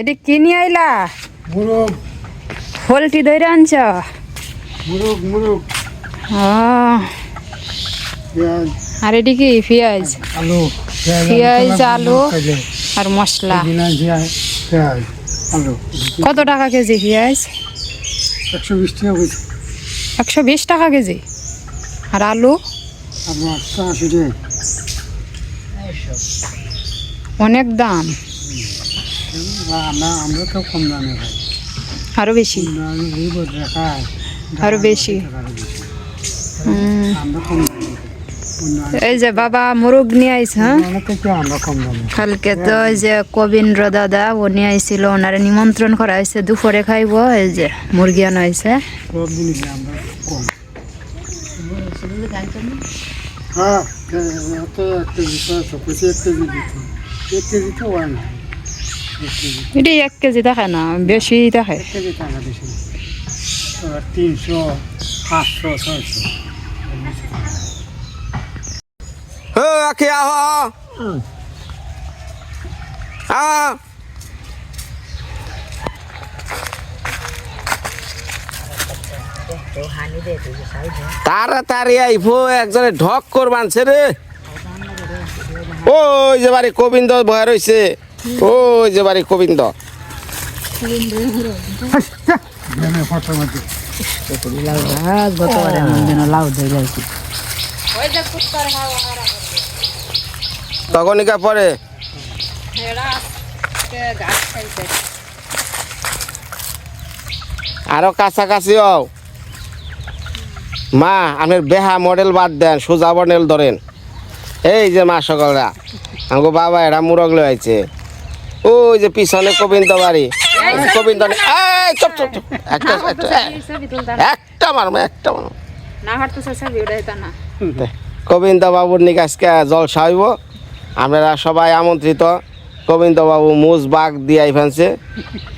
এটি কিনি আইলা? মুরগ। পোলট্রি ধরে আনছ? মুরগ মুরগ। আর এটি কি? পেঁয়াজ। আলু। পেঁয়াজ, আলু। আর মশলা। কত টাকা কেজি পেঁয়াজ? একশো বিশ টাকা একশো বিশ টাকা কেজি। আর আলু? অনেক দাম। আমরা আমরা তো কম দামে খাই আরও বেশি আমি আরও বেশি এই যে বাবা মুরগ নিয়ে আইস হ্যাঁ কালকে তো ওই যে কবীন্দ্র দাদা ও নিয়ে আইছিল ওনারে নিমন্ত্রণ করা হয়েছে দুপুরে খাইব এই যে মুরগি আনা হয়েছে হ্যাঁ দিত হয় না এটি এক কেজি দেখে না বেশি এবার তিনশো পাঁচশো ছয়শো। আখি আহ আহ। তাড়াতাড়ি আইফো একজনে ঢক করবানছে রে। ওই যে বাড়ি গোবিন্দ ভয় রয়েছে ওই যে বাড়ি গোবিন্দ। তখনইকা পরে? আরও কাছাকাছি মা আপনার বেহা মডেল বাদ দেন, সোজা মডেল ধরেন। এই যে মা সকলরা আমাকে বাবা এরা মুরগ লইছে ওই যে পিছনে গোবিন্দ বাড়ি গোবিন্দ এই চুপ চুপ চুপ। একটা একটা একটা মারমো একটা মারমো না না। গোবিন্দ বাবুর নিকে আজকে জলসা হইব। আপনারা সবাই আমন্ত্রিত। গোবিন্দ বাবু মুজ বাঘ দিয়াই ফেলছে।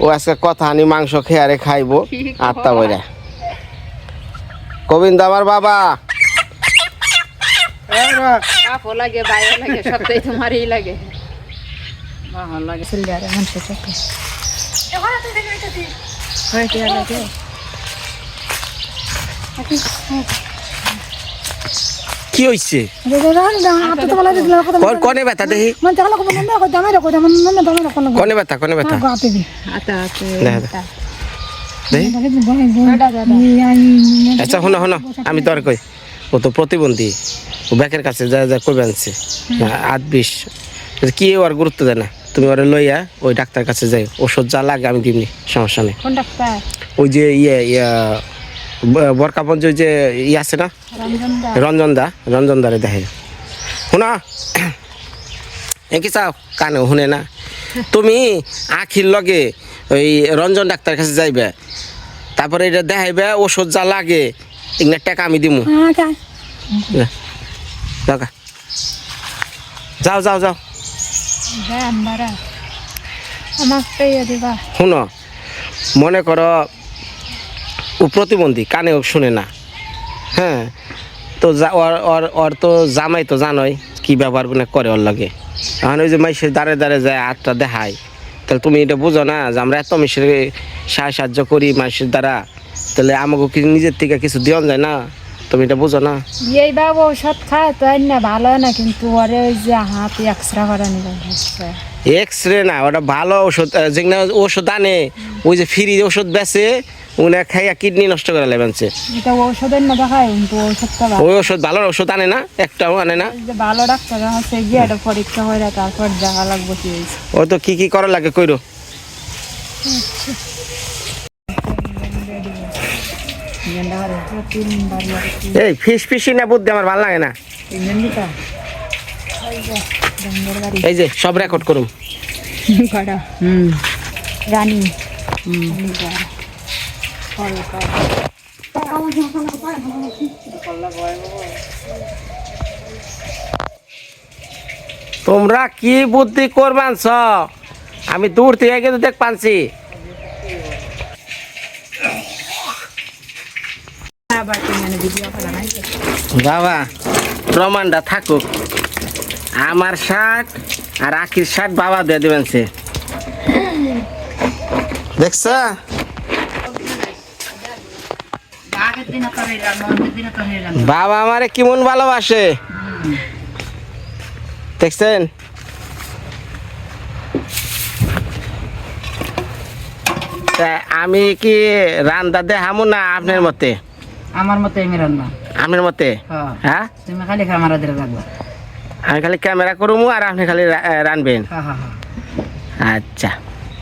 ও আজকে কথা আনি মাংস খেয়ারে খাইব আটটা বইরা। গোবিন্দ আমার বাবা। লাগে বাইরে লাগে সবটাই তোমারই লাগে ভালো লাগে সিলভারে মানুষের সাথে হয়তো লাগে কি হইছে? কনে ব্যথা দেখি। কনে ব্যথা কনে ব্যথা। আচ্ছা শোনো শোনো, আমি তোর কই, ও তো প্রতিবন্ধী। ব্যাকের কাছে যা যা কই আনছে। আট বিশ। কি ওর গুরুত্ব দেয় না। তুমি ওরে লইয়া ওই ডাক্তার কাছে যাই। ওষুধ যা লাগে আমি দিমনি সমস্যা নেই। কোন ডাক্তার? ওই যে ইয়ে ইয়া বরকাপঞ্জ যে ইয়ে আছে না? রঞ্জন দা। রঞ্জন দারে দেখে শোনা এ কি চাও? কানে শুনে না। তুমি আখির লগে ওই রঞ্জন ডাক্তার কাছে যাইবে তারপরে এটা দেখাইবে ওষুধ যা লাগে এগুলো টাকা আমি দিমু। যাও যাও যাও। শুনো, মনে করো প্রতিবন্ধী কানেও শুনে না। হ্যাঁ তো ওর ওর ওর তো জামাই তো জানোই কি ব্যবহার মানে করে ওর লাগে। এখন ওই যে মাইসের দাঁড়ে দাঁড়ে যায়, হাতটা দেখায়। তাহলে তুমি এটা বুঝো না যে আমরা এত মিশের সাহায্য করি মানুষের দ্বারা। তাহলে আমাকে নিজের থেকে কিছু দিয়ন যায় না? তুমি এটা বুঝো না? এই বাবু ওষুধ খায় তো না ভালো হয় না কিন্তু ওরে ওই যে হাত এক্সরা করে নিবে এক্স রে না ওটা ভালো ওষুধ যেগুলো ওষুধ আনে ওই যে ফ্রি ওষুধ বেচে উনি খাইয়া কিডনি নষ্ট করে লেবেনছে এটা ওষুধের না দেখায় কিন্তু ওষুধটা ভালো। ওই ওষুধ ভালো ওষুধ আনে না একটাও আনে না। যে ভালো ডাক্তার হচ্ছে গিয়ে এটা পরীক্ষা করে তারপর দেখা লাগবে কি ও তো কি কি করা লাগে কইরো তিনবার লাগে এই ফিস ফিসি না বুদ্ধি আমার ভালো লাগে না। এই যে সব রেকর্ড করুম কটা হুম। রানী। তোমরা কি বুদ্ধি করবানছ? আমি দূর থেকে কিন্তু দেখ পানছি। বাবা প্রমাণটা থাকুক। আমার শার্ট আর আখির শার্ট বাবা দিয়ে দেবেন সে। দেখছ? রান্না রান্না বাবা আমারে কেমন ভালোবাসে? দেখছেন? আমি কি রান্দা দেখামু না আপনার মতে? আমার মতে আমি রান্না আপনার মতে? হ্যাঁ। হ্যাঁ? তুমি খালি ক্যামেরা দিয়ে রাখবা। আমি খালি ক্যামেরা করব আর আপনি খালি রানবেন। হ্যাঁ হ্যাঁ আচ্ছা।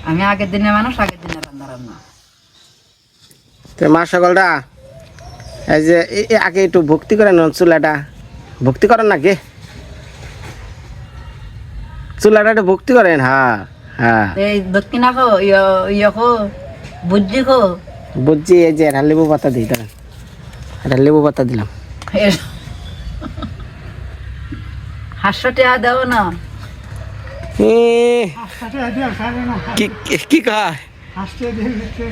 আমি আগের দিনে মানুষ আগের দিনে রান্না রান্না। তো মা সকলটা এই যে আগে একটু ভক্তি করেন না চুলাটা। ভক্তি করেন নাকি? চুলাটা একটু ভক্তি করেন হ্যাঁ হ্যাঁ। এই দক্ষিণ খো ইয়ে খো বুঝছি খো বুঝছি এই যে লেবু পাতা দিই দাঁড়ান। এটা লেবু পাতা দিলাম। দাও না। এ, কি কি- কি কয়? হাসতে দিয়ে দিচ্ছে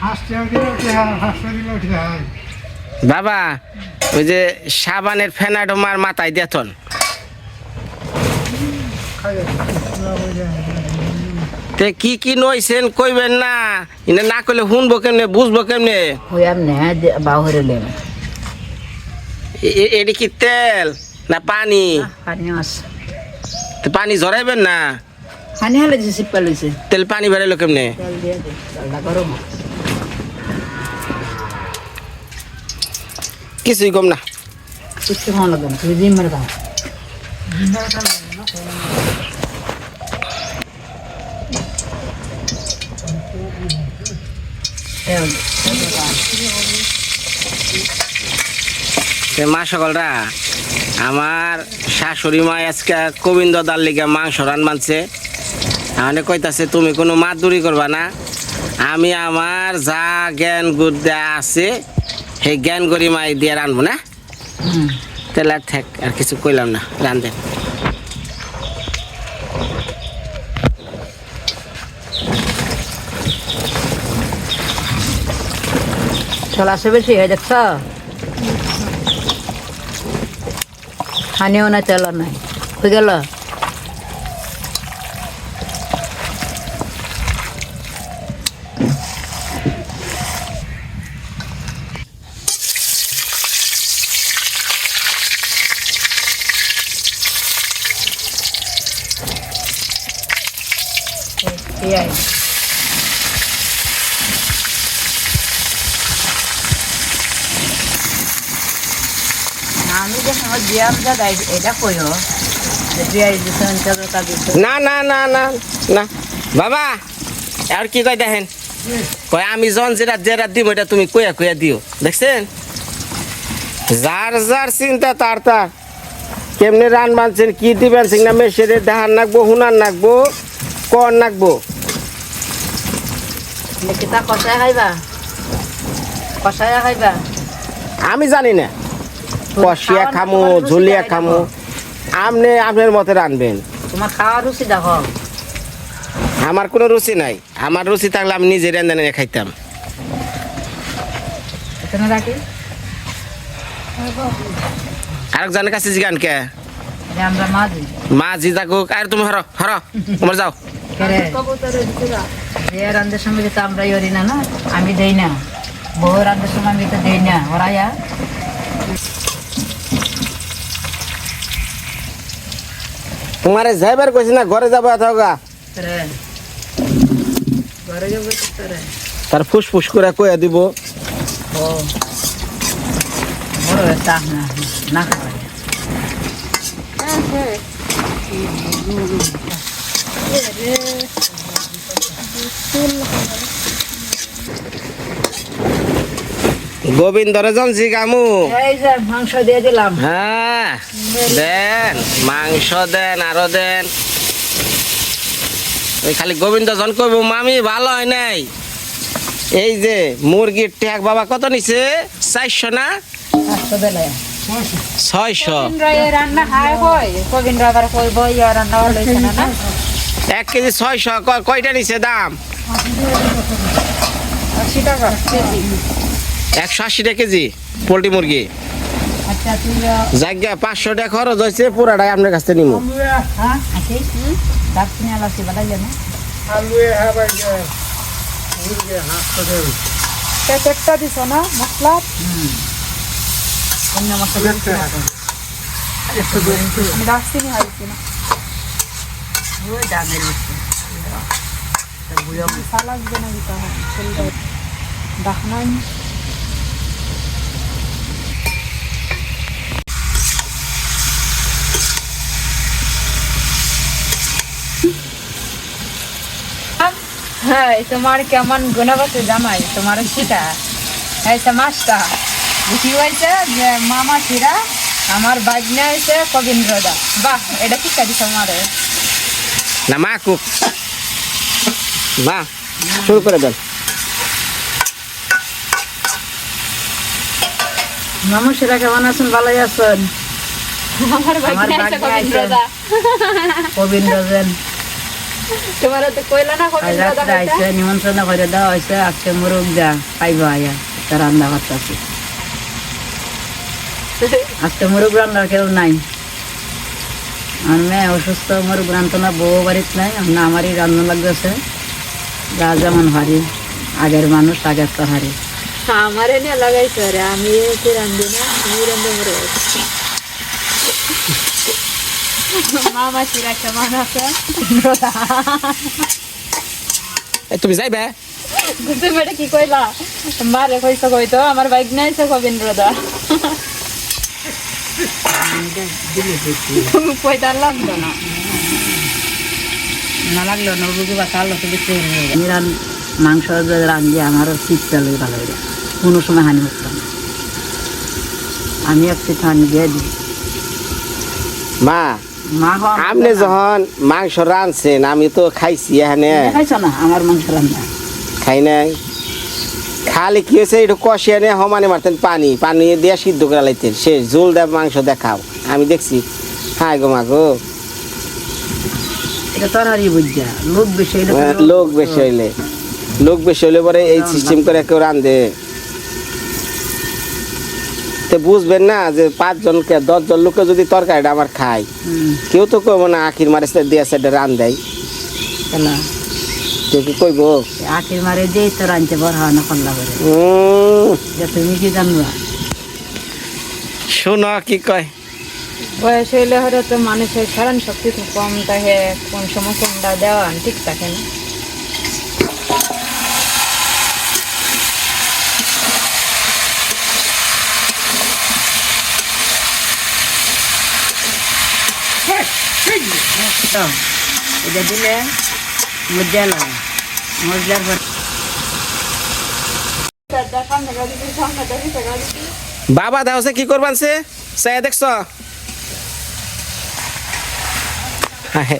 হাসতে দিলে হাসতে দিলে বাবা ওই যে সাবানের ফেনাডোমার মাথায় দেতন তে কি কি নইছেন কইবেন না। ইনে না কইলে শুনব কেমনে বুঝব কেমনে? ওই এমনি বাহুরে লেন এ- এ- এডি কি তেল না পানি? পানি আছে তো পানি ঝরাইবেন না? পানি হলে যে সিপ্পা লইছে। তেল পানি বেড়াইলো কেমনে। কিছুই কম না। কিচ্ছু ভালো না তুমি জিম্মের দাও মা সকলরা আমার শাশুড়ি মা আজকে গোবিন্দ দার লিগে মাংস রান মানছে মানে কইতাছে তুমি কোনো মাদুরি করবা না। আমি আমার যা জ্ঞান গুদ্দা আছে সেই জ্ঞান গরি মাই দিয়ে রানবো না? আর থাক আর কিছু কইলাম না রান্ধেন চল আসে বেশি হয়ে দেখছ? হানিও না তেল নাই। হয়ে গেল এই আমি যখন জিয়াম দাদা এটা কইও যে জিয়াই দিছেন তেলটা দিছে না না না না না। বাবা আর কি কয় দেখেন? কয় আমি জন যেটা যেটা দিব এটা তুমি কইয়া কইয়া দিও। দেখছেন? যার যার চিন্তা তার তার। কেমনে রান মানছেন কি দিবেন সিং না মেশিনের দেহার নাকবো হুনার নাকবো কর নাকবো। কষায় খাইবা? কষায় খাইবা? আমি জানি না। কষিয়া খামু ঝুলিয়া খামু। আপনি আপনার মতে রানবেন তোমার খাওয়া রুচি দেখো আমার কোনো রুচি নাই। আমার রুচি থাকলে আমি নিজে রেন্দে নিয়ে খাইতাম। রাখি। আরেকজনের কাছে জিগান কে? মা জি থাকুক। আর তুমি হর হর তোমার যাও। সময় তো আমরা না না? আমি দেই না। বউ রান্দের সময় আমি তো দেই না। ওরাইয়া। তোমারে যাইবার কইছি না ঘরে যাব এতগা কেরে ঘরে যাব তো কেরে তার ফুসফুস করে কইয়া দিব। না না খাওয়া গোবিন্দরে জন জিগামু। মাংস দিয়ে দিলাম। হ্যাঁ দেন মাংস দেন আরও দেন। ওই খালি গোবিন্দ জন কইব মামি ভালো হয় নাই? এই যে মুরগির ট্যাগ বাবা কত নিছে? চারশো না? ছয়শো। এক কেজি ছয়শো কয়টা নিছে দাম? আশি টাকা। কেজি একশো আশি টাকা কেজি পোলট্রি মুরগি। আচ্ছা জায়গা পাঁচশো টাকা খরচ হয়েছে পুরাটাই আপনার কাছ থেকে নিমু। হ্যাঁ আছি। ডাক্তার আলাসি বাড়াইলে না আলু হবে যে মুরগি হাঁস করে প্যাকেটটা দিছ না মশলা হুম অন্য মশলা দেখতে হবে। একটু আমি দারচিনি হারিয়েছি না ওই দামের বেশি বুড়ো সালাদ বেনা দিতে হয় হ্যাঁ তোমার কেমন গুণগত জামাই? তোমার এই তো মাছটা বুঝি হয়েছে যে মামা ছিরা আমার বাজনা হয়েছে কবীন্দ্র দা বাহ এটা শিক্ষা দিছে আমারে না মা কুক মা শুরু করে দেন। নমস্কার কেমন আছেন? ভালোই আছেন? আমার বাজনা হয়েছে বাজনা কবীন্দ্র আছে। দা কবিন রাজেন তোমার তো কইলা না আজ কবীন্দ্র দা নিমন্ত্রণ করে হয়েছে আজকে মুরগ যা খাইব আয়া রান্না করতেছি। আজকে মুরগ রান্নার কেউ নাই। মেয়ে অসুস্থ মুরগ রান্ধতো না বউ বাড়িতে নাই আমারই রান্না লাগতেছে। যা যেমন হারি আগের মানুষ আগের তো হারি। আমার লাগাইছে আমি রান্ধি না আমি রান্ধে মামা চিরা কেমন আছে এই তুমি যাইবে তুমি এটা কি কইলা মারে কইছো কইতো আমার বাইক নাইছে কবীন্দ্র দা তুমি কইতা লাগতো না না লাগল নবুকে বা কালো তো বিক্রি হয়ে যাবে আমি রান মাংস রান্ধি আমারও ভালো কোনো সময় হানি হতো না আমি একটু হানি দিয়ে দিই মা আপনি যখন মাংস রাঁধছেন আমি তো খাইছি এখানে। না? আমার মাংস রান্না। খাই নাই। খালি কি হয়েছে একটু কষিয়ে নিয়ে সমানে মারতেন পানি। পানি দিয়ে সিদ্ধ করে লাইতেন। শেষ ঝোল দেব মাংস দেখাও। আমি দেখছি। হাই গো মা গো। লোক বেশি হইলে হ্যাঁ, লোক বেশি হইলে। লোক বেশি হইলে পরে এই সিস্টেম করে কেউ রান্ধে তো বুঝবেন না যে পাঁচজনকে দশজন লোকে যদি তরকারিটা আমার খায়। কেউ তো কইব না আখির মারে দিয়ে সেটা রান দেয়। খেলা কেউ কি কইব? আখির মারে যেই তো রাঁধতে বড় হয় না কল্লা করে। তুমি কি জানবা? শোনো কি কয়? বয়স হইলে হয়তো তো মানুষের স্মরণ শক্তি খুব কম থাকে কোন সময় কোনটা দেওয়া ঠিক থাকে না তো এটা দিলে মজা লাগে মজলার বাবা দাও কি করবান সে? দেখছ?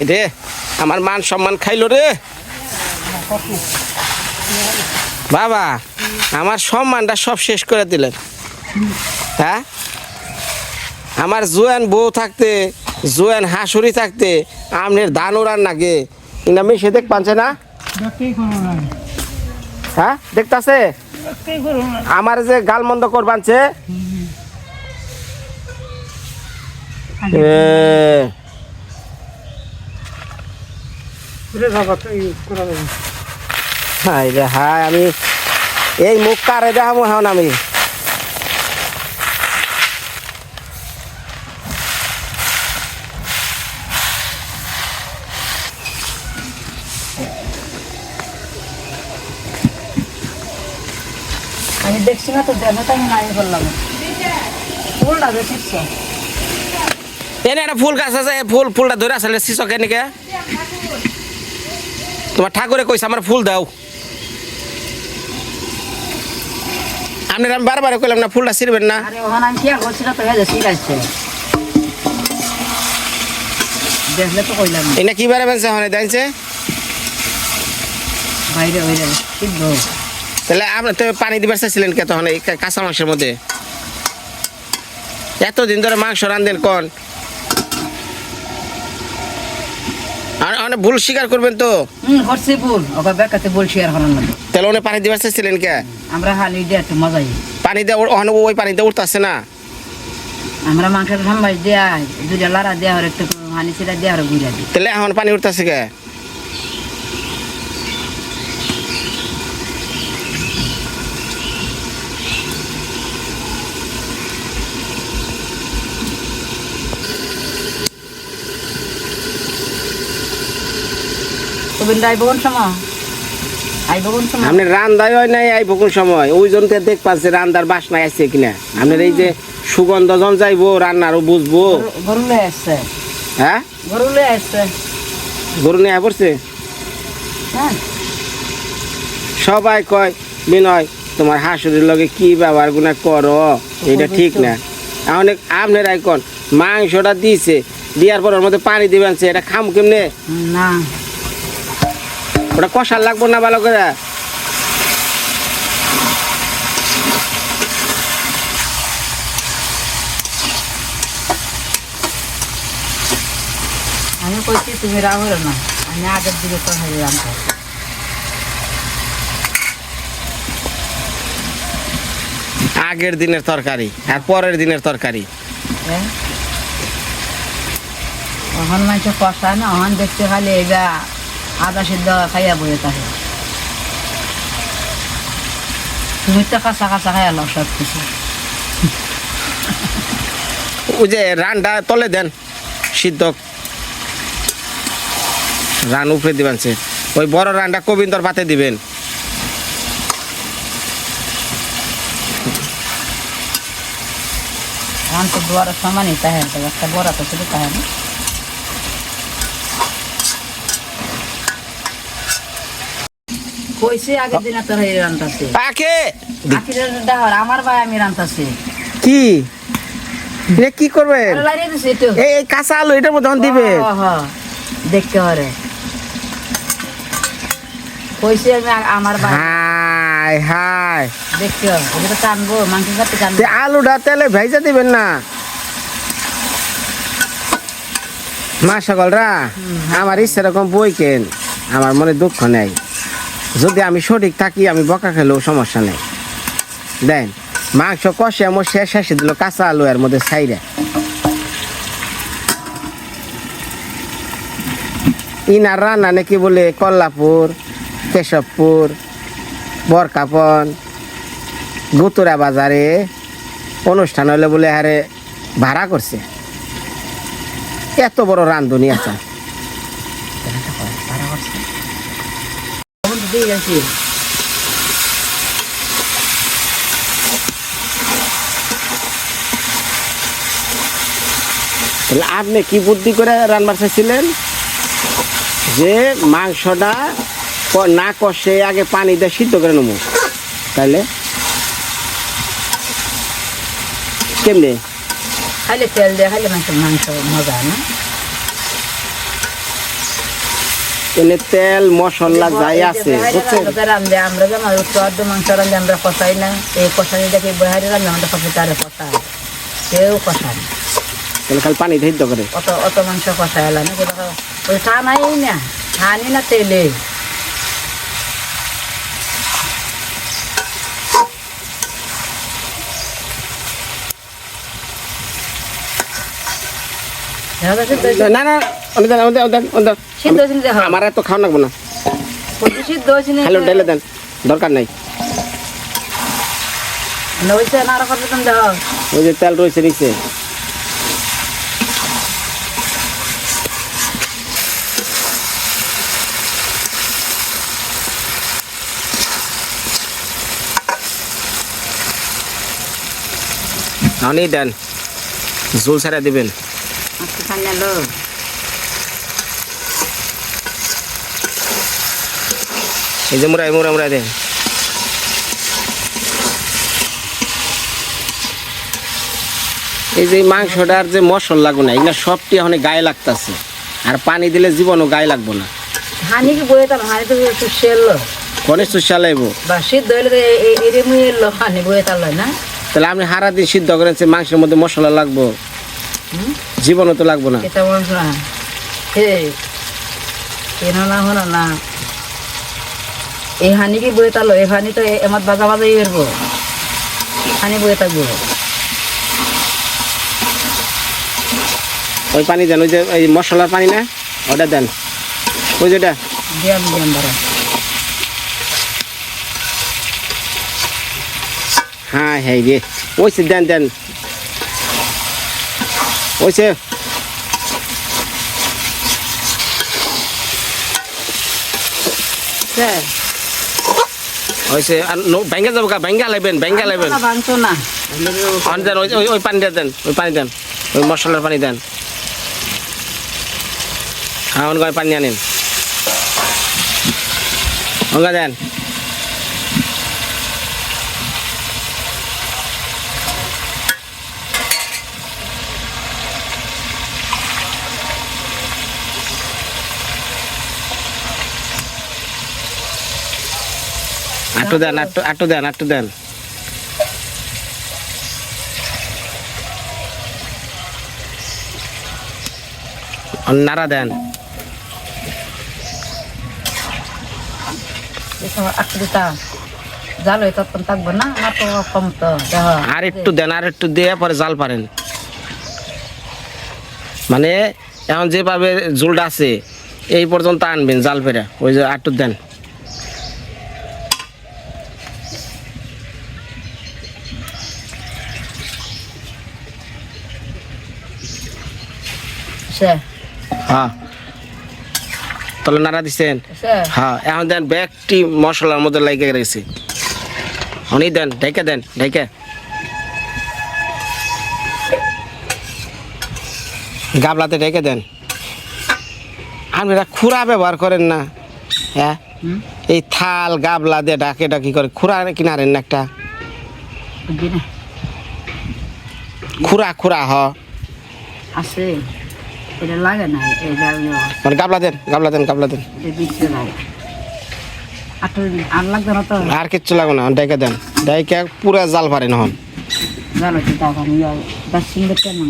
রে, আমার মান সম্মান খাইলো রে। বাবা, আমার সম্মানটা সব শেষ করে দিলেন। হ্যাঁ? আমার জোয়ান বউ থাকতে জোয়ান হাসুরি থাকতে আমনের ধান ওরান নাগে। আমি সে দেখ পাচ্ছে না? হ্যাঁ দেখতাছে? আমার যে গাল মন্দ করবানছে হাই রে হাই আমি এই মুখ কারে দেখাবো এখন আমি। দেখছি না তো দেখো তো আমি নাই বললাম। ফুলটা এনে একটা ফুল গাছ আছে ফুল ফুলটা ধরে আসলে শিশক এনেকে। তোমার ঠাকুরে কইছে আমার ফুল দাও। আপনার আমি বারবার কইলাম না ফুলটা ছিড়বেন না। আরে ওখানে আমি কি করছি না তো দেখলে তো কইলাম এনে কি বারে বেঞ্চে হনে বাইরে তাহলে আপনার তো পানি দিবার চাইছিলেন কে তখন এই কাঁচা মাংসের মধ্যে? এতদিন ধরে মাংস রান্ধেন কন? আর অনেক ভুল স্বীকার করবেন তো। করছি ভুল। ওকে বেকাতে তাহলে অনেক পানি দিবার চাইছিলেন কে? আমরা হালি দিয়ে একটু মজাই। পানি দিয়ে ওখানে ওই পানিতে উঠতেছে না? আমরা মাংসের ঠাম্বাই দেয়া দুটা একটু হানি দিই তাহলে এখন পানি উঠতেছে কে? তুমি আইব কোন সময়? আইব কোন সময়? আপনি রান্দাই হয় নাই কোন সময়? ওই জনকে দেখ পাচ্ছে রান্দার বাসনায় আসছে কিনা। আপনার এই যে সুগন্ধ জন যাইবো রান্নারও বুঝব। গরু- গরু লয়ে আসছে। হ্যাঁ? গরু লয়ে আসছে। গরু নিয়ে পড়ছে? হ্যাঁ। সবাই কয় বিনয় তোমার হাসুরের লগে কি ব্যবহার গুনা করো? এটা ঠিক না। অনেক আপনার এখন মাংসটা দিয়েছে দিয়ার পর ওর মধ্যে পানি দিবেন এটা খাম কেমনে? না। ওটা কষার লাগবো না ভালো করে। আমি কইছি তুমি রাহুল না আমি আগের দিকে তো হারিয়ে রান্না আগের দিনের তরকারি আর পরের দিনের তরকারি। ওখান মাঝে কষায় না ওখান দেখতে খালি এবা আদা সিদ্ধ খাইয়া বয়ে থাকে। তুমি তো কাঁচা কাঁচা খাইয়া লও সব কিছু ওই যে রানটা তলে দেন সিদ্ধ। রান উপরে দিবেন সে। ওই বড় রানটা কবিন্দর পাতে দিবেন। এখন তো দুয়ার সমানই তাহে একটা বড় তো শুধু তাহে না। কইছে আগের দিনে তোর এই রান্তাছে ডাহর আমার ভাই আমি রান্তাছি কি? এটা কি একটু। এই এই কাঁচা আলু এটার মধ্যে হ, দেখতে কইছে আমি আমার ভাই। হাই হাই দেখতে হবে। তো টানবো মাংস কাটতে টানবো। আলুটা তেলে ভেজে দিবেন না? মা সকলরা আমার ইচ্ছে রকম বই কেন? আমার মনে দুঃখ নেই। যদি আমি সঠিক থাকি, আমি বকা খেলেও সমস্যা নেই। দেন, মাংস কষে আমার শেষ শেষে দিল কাঁচা আলু এর মধ্যে ছাইরে ইনার রান্না নাকি বলে কল্লাপুর, কেশবপুর, বরকাপন, গুতুরা বাজারে অনুষ্ঠান হলে বলে হারে ভাড়া করছে। এত বড় রান্ধুনি আছে তখন তো দিয়ে গেছি তাহলে আপনি কি বুদ্ধি করে রান্নার চাইছিলেন যে মাংসটা না কষে আগে পানি দিয়ে সিদ্ধ করে নেব। তাইলে কেমনে? খালি তেল দিয়ে খালি মাংস মাংস মজা না? এনে তেল মশলা যাই আছে বুঝছেন? আমরা যে যেমন সদ্য মাংস রান্ধে আমরা কষাই না। এই কষানি দেখে বহারি রান্ধে আমাদের কষাই তারে কষাই কেউ কষায় তাহলে খালি পানি ধৈর্য করে অত অত মাংস এলা না ওই টানাই না টানি না তেলে দেখা যাচ্ছে তো এই যে না না অনেক দেন অনেক দেন অনেক দেন সিদ্ধ হয়েছে না দেখো। আমার এত খাওয়া লাগবো না। খালি ডাইলে দেন দরকার নাই। ওই যে তেল রয়েছে নিচে। দেন জোল ছাড়া দিবেন। খাই আলো এই যে মুড়াই মুড়া মুড়াই দেন। এই যে মাংসটার যে মশলা লাগবে না এগুলো সবটি এখন গায়ে লাগতেছে। আর পানি দিলে জীবনও গায়ে লাগবো না। হানি কি বয়ে তার হানি তো একটু সেললো কনে সুসা লাগবো বা সিদ্ধ হইলে তো এ- এ- এরে মুই এলো হানি বয়ে তার না? তাহলে আপনি হারা দিন সিদ্ধ করেন মাংসের মধ্যে মশলা লাগবো। হুম? জীবনও তো লাগবো না। এটা মানুষ না হে কেন না হলো না? এই হানি কি বয়ে তার লয় এই হানি তো এমাত বাজা বাজাই বেরবো হানি বয়ে থাকব। ওই পানি দেন ওই যে এই মশলার পানি না? ওটা দেন। ওই যেটা দিয়াম দিয়াম বারা হ্যাঁ হ্যাঁ রে ওইসে দেন দেন। সে হয়েছে আর ভেঙ্গে যাব কা ভেঙ্গা লাইবেন ভেঙ্গা লাইবেন না ভাঙছো না? অন দেন ওই ওই- পানিটা দেন ওই পানি দেন ওই মশলার পানি দেন। হ্যাঁ অন পানি আনেন। অঙ্গা দেন। আটু দেন আটু আটু দেন আটু দেন। নাড়া দেন। আর একটু দেন আর একটু দিয়ে পরে জাল পারেন। মানে এখন যেভাবে ঝুলটা আছে এই পর্যন্ত আনবেন জাল পেরে ওই যে আটটু দেন। হ্যাঁ। তাহলে নাড়া দিচ্ছেন হ্যাঁ এখন দেন ব্যাগটি মশলার মধ্যে লাগে গেছে অনেক দেন ঢেকে দেন ঢেকে। গাবলাতে ঢেকে দেন। আপনারা খুরা ব্যবহার করেন না। হ্যাঁ? এই থাল গাবলা দিয়ে ডাকে ডাকি করে খুরা কিনারেন না একটা। খুরা খুরা হ। আছে। এটা লাগে না এটা মানে গাবলা দেন গাবলা দেন গাবলা দেন। আর লাগবে না তো? আর কিচ্ছু লাগবে না ডেকে দেন। ডেকে পুরা জাল পারেন হন জাল হচ্ছে তখন দশ সিঙ্গে কেমন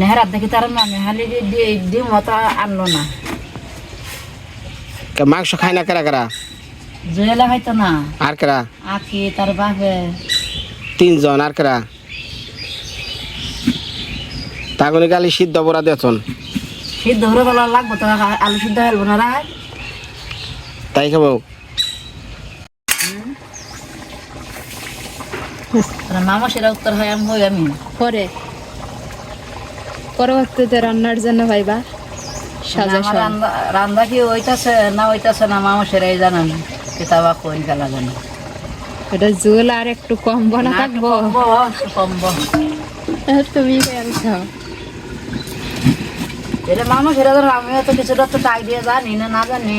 নেহারাত দেখি তার না নেহালি ডিম মতো আনলো না। মাংস খায় না কেরা কেরা? জয়েলা হয়তো না। আর কেরা? আঁকি তার বাপে। তিনজন আর কেরা? তাগুনি গালি সিদ্ধ বড়া দেছন সিদ্ধ হলে বলা লাগবো তো আলু সিদ্ধ হেলবো না রায়। তাই খাব। মামা সেটা উত্তর হয় আমি হই আমি। পরে। পরবর্তীতে রান্নার জন্য ভাইবা সাজেশন রান্দা রান্দা কি ওইটাছে না ওইটাছে না মামা সেটাই জানেন কই গেলা জানে। এটা জুল আর একটু কম বনা থাকব। কমবো তুমি খেলছো এটা মানুষ এটা ধর আমিও তো কিছুটা তো টাই দিয়ে জানি না না জানি।